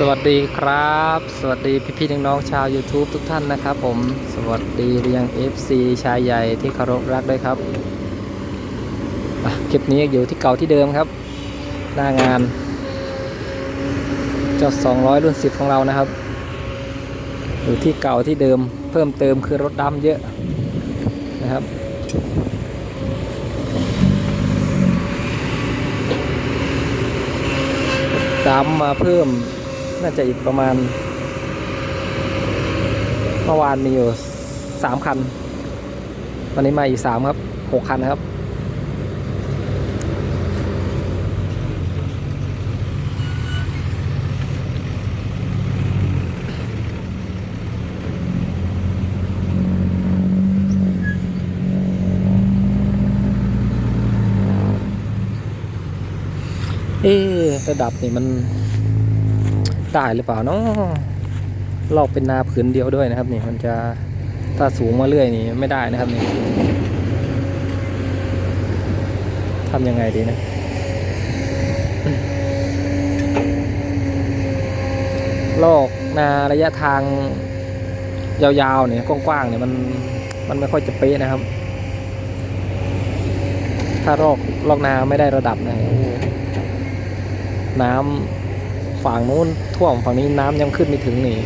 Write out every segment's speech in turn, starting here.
สวัสดีครับ สวัสดีพี่พี่ๆน้องๆชาว YouTube ทุกท่านนะครับผม สวัสดีเรียง FC ชายใหญ่ที่เคารพรักด้วยครับคลิปนี้อยู่ที่เก่าที่เดิมครับ หน้างานเจ้า200 รุ่น 10 ของเรานะครับ อยู่ที่เก่าที่เดิมเพิ่มเติมคือรถดำเยอะนะครับดำมาเพิ่ม น่าจะอีกประมาณเมื่อวานมีอยู่สามคัน วันนี้มาอีกสามครับหกคันนะครับ เอ๊ะระดับนี่มัน ได้หรือเปล่าเนาะเราเป็นนาผืนเดียวด้วยนะครับนี่มันจะถ้าสูงมาเรื่อยนี่ไม่ได้นะครับนี่ทำยังไงดีนะลอกนาระยะทางยาวๆเนี่ยกว้างๆเนี่ยมันมันไม่ค่อยจะเป๊ะนะครับ ถ้าลอกลอกนาไม่ได้ระดับนะน้ำ ฝั่งนู้นท่วมฝั่งนี้น้ำยังขึ้นไม่ถึงนี่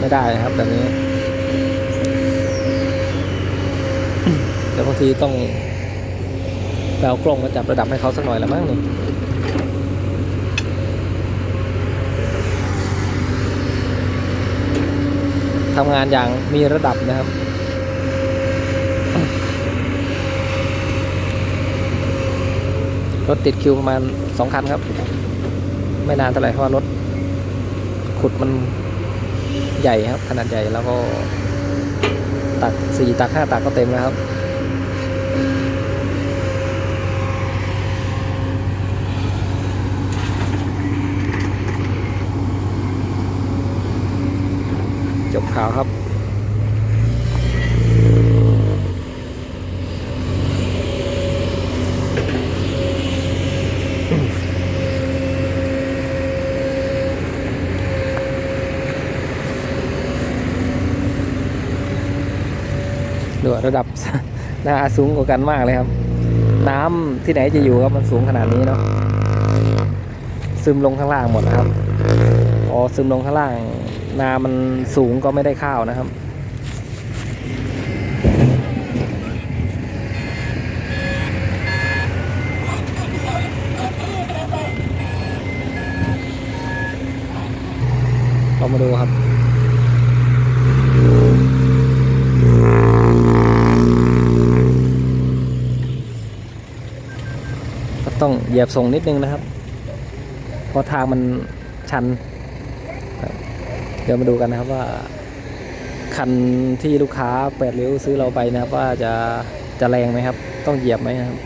ไม่ได้นะครับแบบนี้แต่บางทีต้องแปลกล้องมาจับระดับให้เขาสักหน่อยละมั้งนี่ทำงานอย่างมีระดับนะครับรถติดคิวประมาณสองคันครับ ไม่นานเท่าไหร่เพราะว่ารถขุดมันใหญ่ครับ ขนาดใหญ่แล้วก็ตักสี่ตักห้าตักก็เต็มแล้วครับจบข่าวครับ ดูระดับนาสูงกว่ากันมากเลยครับ น้ำที่ไหนจะอยู่ครับมันสูงขนาดนี้เนาะซึมลงข้างล่างหมดนะครับอ๋อซึมลงข้างล่างนามันสูงก็ไม่ได้ข้าวนะครับเรามาดูครับ ก็ต้องเหยียบส่งนิดนึงนะครับ เพราะทางมันชัน เดี๋ยวมาดูกันนะครับว่า คันที่ลูกค้าแปดริ้วซื้อเราไปนะครับ ว่าจะจะแรงไหมครับ ต้องเหยียบไหมครับ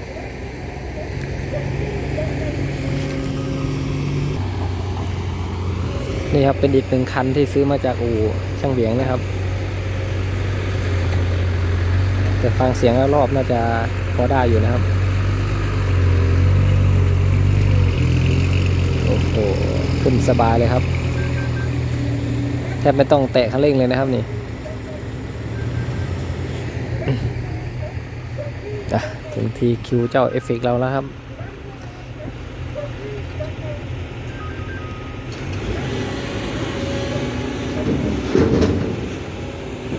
นี่ครับเป็นอีกหนึ่งคันที่ซื้อมาจากอู่ช่างเหวียงนะครับ แต่ฟังเสียงแล้วรอบน่าจะพอได้อยู่นะครับ โอ้โห ขึ้นสบายเลยครับ แทบไม่ต้องแตะคันเร่งเลยนะครับนี่อะถึงทีคิวเจ้าเอฟเฟกเราแล้วครับ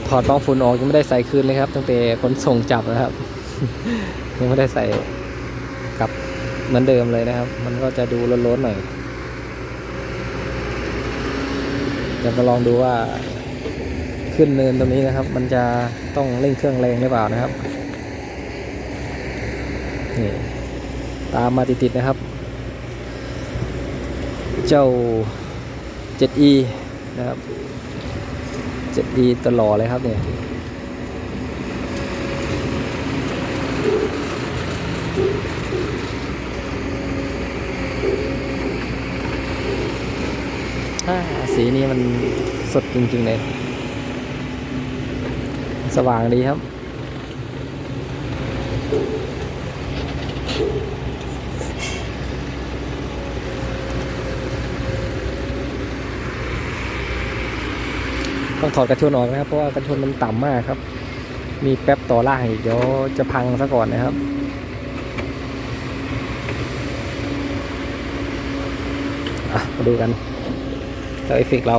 ถอดปลั๊กฝุ่นออกยังไม่ได้ใส่คืนเลยครับ ตั้งแต่ขนส่งจับนะครับ ยังไม่ได้ใส่กลับเหมือนเดิมเลยนะครับ มันก็จะดูล้นๆหน่อยเดี๋ยวมาลองดูว่าขึ้นเนินตรงนี้นะครับ มันจะต้องเร่งเครื่องแรงหรือเปล่านะครับนี่ตามมาติดๆนะครับ เจ้า 7e นะครับ จะดีตลอดเลยครับเนี่ยอ่าสีนี้มันสดจริงๆเลย สว่างดีครับ ต้องถอดกระชนออกนะครับ เพราะว่ากระชนมันต่ำมากครับ มีแป๊บต่อล่างอีกเดี๋ยวจะพังซะก่อนนะครับอะมาดูกันแล้วเอฟเฟกเรา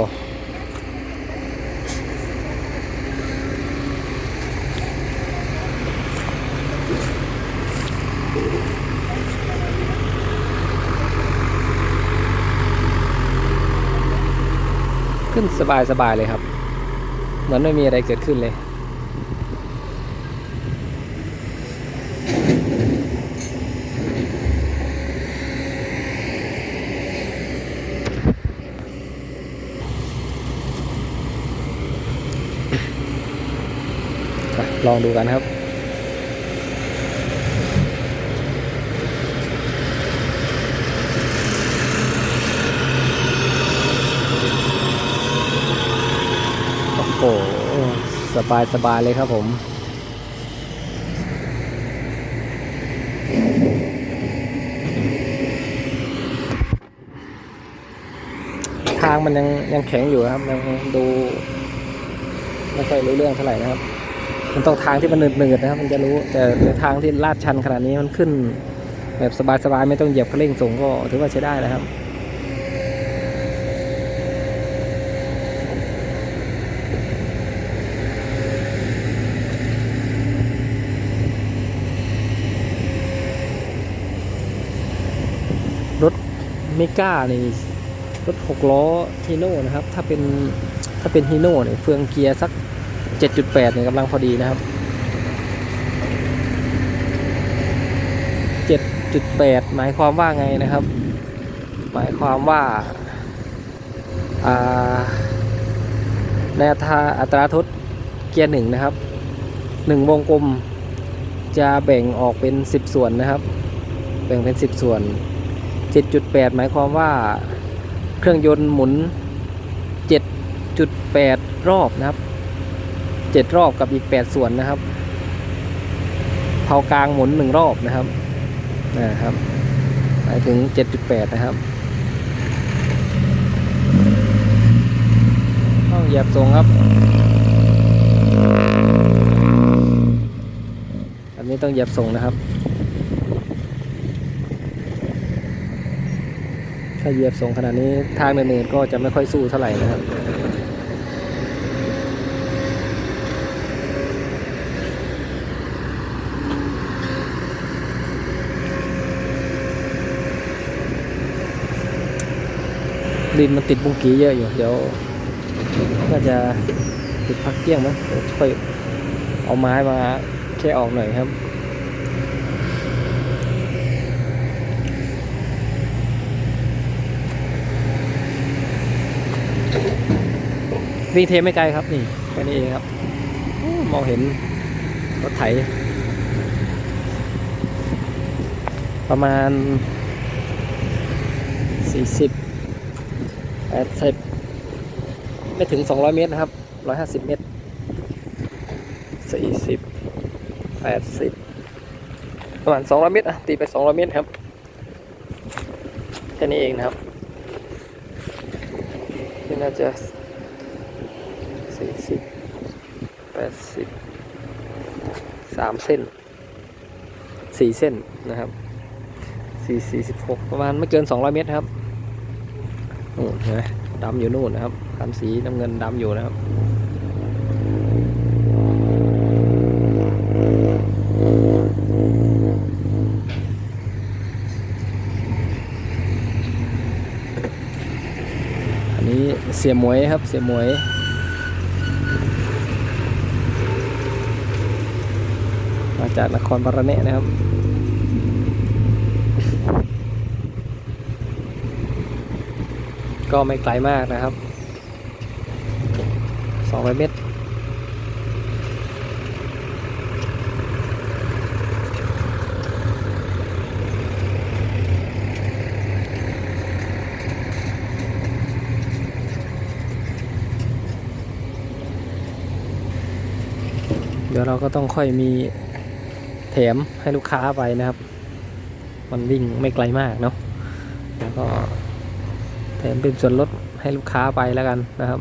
ขึ้นสบายสบายเลยครับ เหมือนไม่มีอะไรเกิดขึ้นเลย ลองดูกันครับ โอ้โหสบายสบายเลยครับผม ทางมันยังยังแข็งอยู่ครับ ยังดูไม่ค่อยรู้เรื่องเท่าไหร่นะครับ มันต้องทางที่มันหนืดๆนะครับ มันจะรู้ แต่ในทางที่ลาดชันขนาดนี้มันขึ้น แบบสบายๆไม่ต้องเหยียบคันเร่งส่งก็ถือว่าใช้ได้นะครับ เมก้านี่รถหกล้อฮีโน่นะครับ ถ้าเป็นถ้าเป็นฮีโน่เนี่ยเฟืองเกียร์สัก 7.8เนี่ยกำลังพอดีนะครับ 7.8 หมายความว่าไงนะครับ หมายความว่าในอัตราอัตราทดเกียร์หนึ่งนะครับหนึ่งวงกลมจะแบ่งออกเป็น 10 ส่วนนะครับ แบ่งเป็น 10 ส่วน 7.8 หมายความว่าเครื่องยนต์หมุน 7.8 รอบนะครับ 7 รอบกับอีก 8 ส่วนนะครับเผากลางหมุน 1 รอบนะครับนะครับหมายถึง 7.8 นะครับต้องเหยียบทรงครับ อันนี้ต้องเหยียบทรงนะครับาเหยียบส่งขนาดนี้ทางเนินๆก็จะไม่ค่อยสู้เท่าไหร่นะครับดินมันติดบุ้งกีเยอะอยู่ เดี๋ยวน่าจะติดพักเกี้ยงมั้งเดี๋ยวค่อยเอาไม้มาแค่ออกหน่อยครับ วิ่งเทไม่ไกลครับนี่แค่นี้เองครับ มองเห็นรถไถ ประมาณ 40 80 ไม่ถึง 200 เมตรนะครับ 150 เมตร 40 80 ประมาณ 200 เมตรอะตีไป 200 เมตรครับ แค่นี้เองนะครับนี่น่าจะ สี่สิบแปดสิบสามเส้นสี่เส้นนะครับสี่สี่สิบหกประมาณไม่เกินสองร้อยเมตรครับนู่นเห็นไหมดำอยู่นู่นนะครับคันสีน้ำเงินดำอยู่นะครับอันนี้เสียหมวยครับเสียหมวย มา จากนครบาระเนะนะครับ ก็ไม่ไกลมากนะครับ200เมตรเดี๋ยวเราก็ต้องค่อยมี ถมให้ลูกค้าไปนะครับ มันวิ่งไม่ไกลมากเนาะแล้วก็แถมเป็นส่วนลดให้ลูกค้าไปแล้วกันนะครับ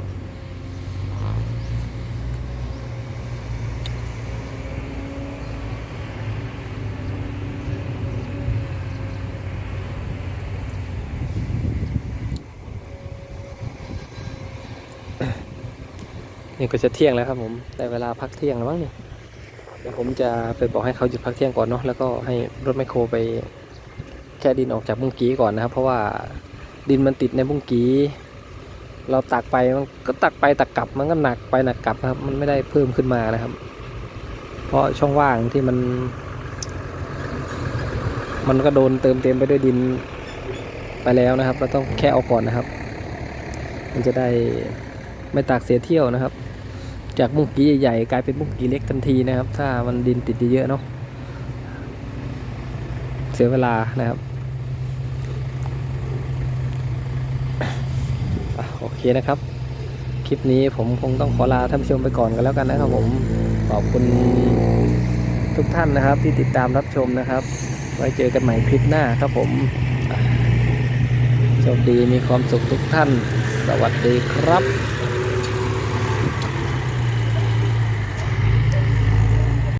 นี่ก็จะเที่ยงแล้วครับผม แต่เวลาพักเที่ยงแล้วมั้งเนี่ย เดี๋ยวผมจะไปบอกให้เขาหยุดพักเที่ยงก่อนเนาะแล้วก็ให้รถไมโครไปแค่ดินออกจากบุ้งกี้ก่อนนะครับ เพราะว่าดินมันติดในบุ้งกี้เราตักไปมันก็ตักไปตักกลับมันก็หนักไปหนักกลับครับมันไม่ได้เพิ่มขึ้นมานะครับ เพราะช่องว่างที่มัน มันก็โดนเติมเต็มไปด้วยดินไปแล้วนะครับ เราต้องแค่เอาก่อนนะครับ มันจะได้ไม่ตากเสียเที่ยวนะครับ จากมุ้งกี้ใหญ่ๆกลายเป็นมุ้งกี้เล็กทันทีนะครับ ถ้ามันดินติดเยอะเนาะเสียเวลานะครับอโอเคนะครับ คลิปนี้ผมคงต้องขอลาท่านผู้ชมไปก่อนกันแล้วกันนะครับผมขอบคุณทุกท่านนะครับ ที่ติดตามรับชมนะครับ ไว้เจอกันใหม่คลิปหน้าครับผมโชคดีมีความสุขทุกท่าน สวัสดีครับ